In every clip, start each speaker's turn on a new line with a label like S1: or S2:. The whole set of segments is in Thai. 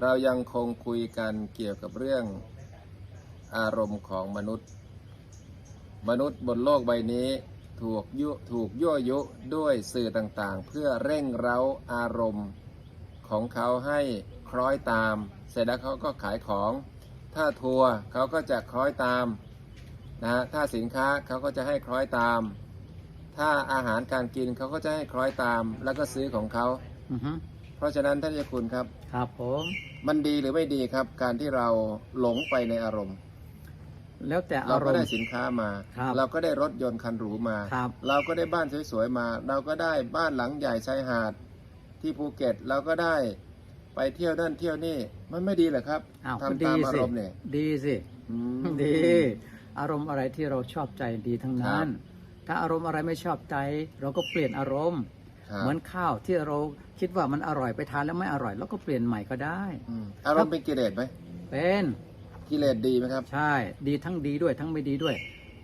S1: เรายังคงคุยกันเกี่ยวกับเรื่องอารมณ์ของมนุษย์ มนุษย์บนโลกใบนี้ถูกยุถูกยั่วยุด้วยสื่อต่างๆ เพื่อเร่งเร้าอารมณ์ของเขาให้คล้อยตาม เสร็จแล้วเขาก็ขายของ ถ้าทัวร์เขาก็จะคล้อยตามนะฮะถ้าสินค้าเขาก็จะให้คล้อยตาม ถ้าอาหารการกินเขาก็จะให้คล้อยตาม แล้วก็ซื้อของเขา
S2: อือฮึ
S1: เพราะฉะนั้นท่านเจ้าคุณครับ
S2: ครับผม
S1: มันดีหรือไม่ดีครับ การที่เราหลงไปในอารมณ์
S2: แล้วแต่
S1: เรา
S2: อาร
S1: ก็
S2: ม
S1: ได้
S2: ณ์
S1: สินค้ามา
S2: ครับ
S1: เราก็ได้รถยนต์คันหรูมา
S2: ครับ
S1: เราก็ได้บ้านสวยๆมา เราก็ได้บ้านหลังใหญ่ชายหาดที่ภูเก็ตเราก็ได้ไปเที่ยวนั่นเที่ยวนี่มันไม่ดีเหรอครับ
S2: อ้าวก็
S1: ทำ
S2: ดี
S1: ตามอา
S2: สิ
S1: รมณ์เนี่ย
S2: ดีสิ
S1: อืม
S2: ดี อารมณ์อะไรที่เราชอบใจดีทั้งนั้น ถ้าอารมณ์อะไรไม่ชอบใจ เราก็เปลี่ยนอารมณ์
S1: ครับ
S2: เหมือนข้าวที่เราคิดว่ามันอร่อยไปทานแล้วไม่อร่อยเราก็เปลี่ยนใหม่ก็ได้
S1: อืมอารมณ์เป็นกิเลสไหม
S2: เป็น
S1: กิเลสดีไหมครับ
S2: ใช่ ดีทั้งดีด้วยทั้งไม่ดีด้วย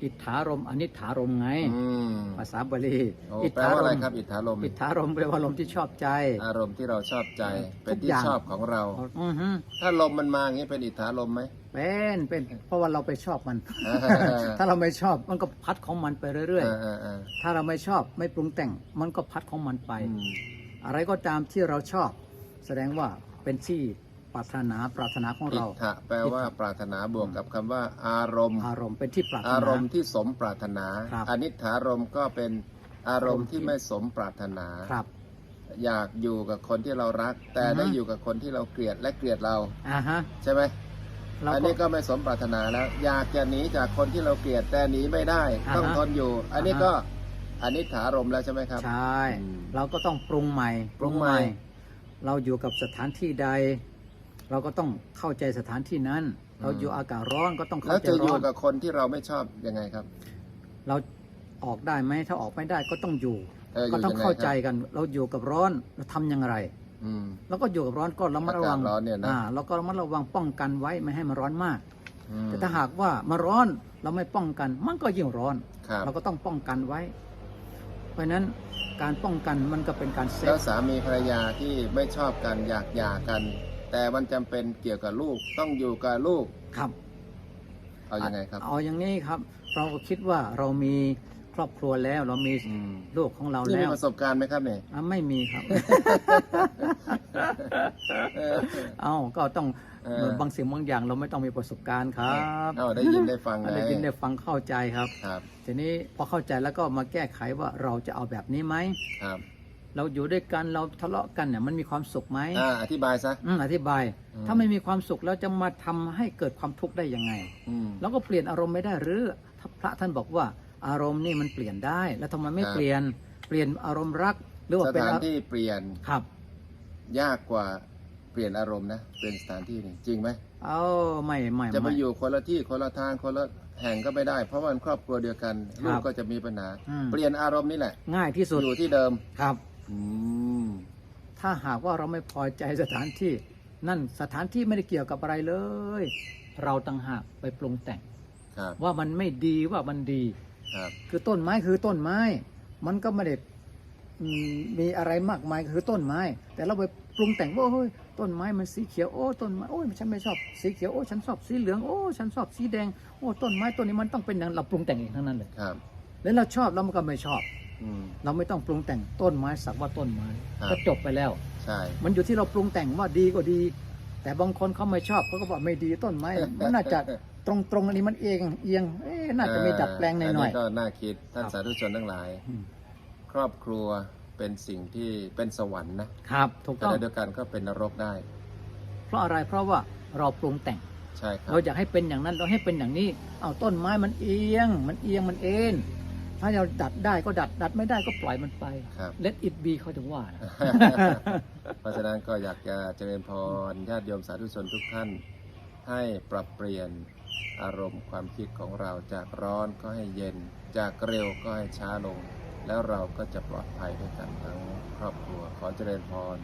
S2: อิทธารมณ์อนิถารมณ์ไง
S1: อืม
S2: ภาษาบาลี
S1: โอ้แปลว่าอะไรครับ อิทธารมณ์
S2: อิทธารมณ์แปลว่าลมณ์ที่ชอบใจ
S1: อารมณ์ที่เราชอบใจ เป็น
S2: ทุก
S1: ที่
S2: อย่าง
S1: ชอบของเรา
S2: อือฮึ
S1: ถ้าลมมันมาอย่างนี้เป็นอิทธารมณ์ไหม
S2: เป็นเป็นเพราะว่าเราไปชอบมัน
S1: อ่า
S2: ถ้าเราไม่ชอบมันก็พัดของมันไปเรื่อย
S1: อ่าอ่าอ่า
S2: ๆถ้าเราไม่ชอบไม่ปรุงแต่งมันก็พัดของมันไป
S1: อืม
S2: อะไรก็ตามที่เราชอบ แสดงว่าเป็นที่ ปรารถนาปรารถนาของ
S1: อิ
S2: เรา
S1: ทธะแปลว่าปรารถนาบวกกับคำว่า อารมณ์
S2: อารมณ์เป็นที่ปรารถ
S1: อาร
S2: นา
S1: มณ์ที่สมปรารถนา
S2: ครับ
S1: อนิถารมณ์ก็เป็นอารมณ์ที่ไม่สมปรารถนา
S2: ครับ
S1: อยากอยู่กับคนที่เรารัก แต่
S2: อือฮึ
S1: ได้อยู่กับคนที่เราเกลียดและเกลียดเรา
S2: อ่าฮะ
S1: ใช่ไหม
S2: เรา
S1: อัน
S2: ก็
S1: นี้ก็ไม่สมปรารถนาแล้ว อยากจะหนีจากคนที่เราเกลียดแต่หนีไม่ได้
S2: อ่าฮะ
S1: ต้องทนอยู่ อันนี้
S2: อ่าฮะ
S1: ก็อนิถารมณ์แล้วใช่ไหมครับ
S2: ใช่
S1: อืม
S2: เราก็ต้องปรุงใหม่
S1: ปรุงใหม่
S2: เราอยู่กับสถานที่ใด เราก็ต้องเข้าใจสถานที่นั้น เราอยู่อากาศร้อนก็ต้อง
S1: แล้
S2: เข้าวใจ
S1: จะอ
S2: ร้
S1: ยู่
S2: อน
S1: กับคนที่เราไม่ชอบยังไงครับ
S2: เราออกได้ไหมถ้าออกไม่ได้ก็ต้องอยู่
S1: เอออยู่
S2: ก็ต้อง
S1: ยังไง
S2: เข้าใจ
S1: ครับ
S2: กัน เราอยู่กับร้อนเราทำอย่างไร
S1: อืม
S2: เราก็อยู่กับร้อนก็ระมัดระวัง
S1: อากาศร้อนเนี่ยนะ
S2: อ่าเราก็ระมัดระวังป้องกันไว้ไม่ให้มันร้อนมาก
S1: อืม
S2: แต่ถ้าหากว่ามาร้อนเราไม่ป้องกัน มันก็ยิ่งร้อน
S1: ครับ
S2: เราก็ต้องป้องกันไว้ เพราะฉะนั้นการป้องกันมันก็เป็นการเซ
S1: แล้ว
S2: ฟ
S1: สามีภรรยาที่ไม่ชอบกันอยากหย่ากัน แต่มันจำเป็นเกี่ยวกับลูกต้องอยู่กับลูก
S2: ครับ
S1: เอายังไงครับ
S2: เอาอย่างนี้ครับ เราก็คิดว่าเรามีครอบครัวแล้วเรามี
S1: อืม
S2: ลูกของเรา
S1: นี่
S2: แล้
S1: มี
S2: ว
S1: ประสบการณ์ไหมครับเนี่ย
S2: อะไม่มีครับ
S1: เออ
S2: เอาก็ต้อง
S1: เออ
S2: บางสิ่งบางอย่างเราไม่ต้องมีประสบการณ์ครับ
S1: เอาได้ยินได้ฟังไง
S2: ได้ยินได้ฟังเข้าใจครับ
S1: ครับ
S2: ทีนี้พอเข้าใจแล้วก็มาแก้ไขว่าเราจะเอาแบบนี้ไหม
S1: ครับ
S2: เราอยู่ด้วยกันเราทะเลาะกันเนี่ยมันมีความสุขไหม
S1: อ่าอธิบายซะ
S2: อืมอธิบาย
S1: อืม
S2: ถ้าไม่มีความสุขแล้วจะมาทำให้เกิดความทุกข์ได้ยังไง
S1: อืม
S2: เราก็เปลี่ยนอารมณ์ไม่ได้หรือถ้าพระท่านบอกว่าอารมณ์นี่มันเปลี่ยนได้ แล้วทำไมไม่
S1: ครับ
S2: เปลี่ยนเปลี่ยนอารมณ์รัก หรือว่า
S1: ส
S2: เป็น
S1: ถาน
S2: อา
S1: ที่เปลี่ยน
S2: ครับ
S1: ยากกว่าเปลี่ยนอารมณ์นะเปลี่ยนสถานที่นี่จริงไหม
S2: เอาไม่ไม่
S1: จะไป
S2: ไม่
S1: อยู่คนละที่คนละทางคนละแห่งก็ไม่ได้ เพราะว่ามันครอบครัวเดียวกัน
S2: ครับ
S1: ลูกก็จะมีปัญหา
S2: อืม
S1: เปลี่ยนอารมณ์นี่แหละ
S2: ง่ายที่สุด
S1: อยู่ที่เดิม
S2: ครับ
S1: อืม
S2: ถ้าหากว่าเราไม่พอใจสถานที่ นั่นสถานที่ไม่ได้เกี่ยวกับอะไรเลย เราต่างหากไปปรุงแต่ง
S1: ครับ
S2: ว่ามันไม่ดีว่ามันดี
S1: ครับ
S2: คือต้นไม้คือต้นไม้ มันก็ไม่ได้อืมมีอะไรมากมายคือต้นไม้ แต่เราไปปรุงแต่งว่าเฮ้ยต้นไม้มันสีเขียวโอ้ต้นไม้โอ้ยฉันไม่ชอบสีเขียวโอ้ฉันชอบสีเหลืองโอ้ฉันชอบสีแดงโอ้ต้นไม้ต้นนี้มันต้องเป็นอย่างเราปรุงแต่งเองทั้งนั้นเลย
S1: ครับ
S2: แล้วเราชอบแล้วมันก็ไม่ชอบ
S1: อืม
S2: เราไม่ต้องปรุงแต่งต้นไม้สักว่าต้นไม้
S1: ครับ
S2: ก็จบไปแล้ว
S1: ใช่
S2: มันอยู่ที่เราปรุงแต่งว่าดีก็ดี แต่บางคนเขาไม่ชอบเขาก็บอกไม่ดีต้นไม้มันน่าจะตรงตรงๆอันนี้มันเอียงเอียงเอ๊ะน่าจะมีดัดแปลงหน่อยหน่อย
S1: ก็น่าคิดท่าน
S2: ครับ
S1: สาธุชนทั้งหลาย ครอบครัวเป็นสิ่งที่เป็นสวรรค์นะครับ
S2: ถูก
S1: แต่
S2: ต้อง
S1: ในเดียวกันก็เป็นนรกได้
S2: เพราะอะไรเพราะว่าเราปรุงแต่ง
S1: ใช่ครับ
S2: เราอยากให้เป็นอย่างนั้นเราให้เป็นอย่างนี้ เอาต้นไม้มันเอียง มันเอียงมันเอ็น ถ้าเราดัดได้ก็ดัดดัดไม่ได้ก็ปล่อยมันไป
S1: ครับ
S2: let it be เขาถึงว่านะ
S1: เพราะฉะนั้นก็อยากจะเจริญพรญาติโยมสาธุชนทุกท่าน ให้ปรับเปลี่ยนอารมณ์ความคิดของเราจากร้อนก็ให้เย็น จากเร็วก็ให้ช้าลง แล้วเราก็จะปลอดภัยด้วยกันทั้งครอบครัวขอเจริญพร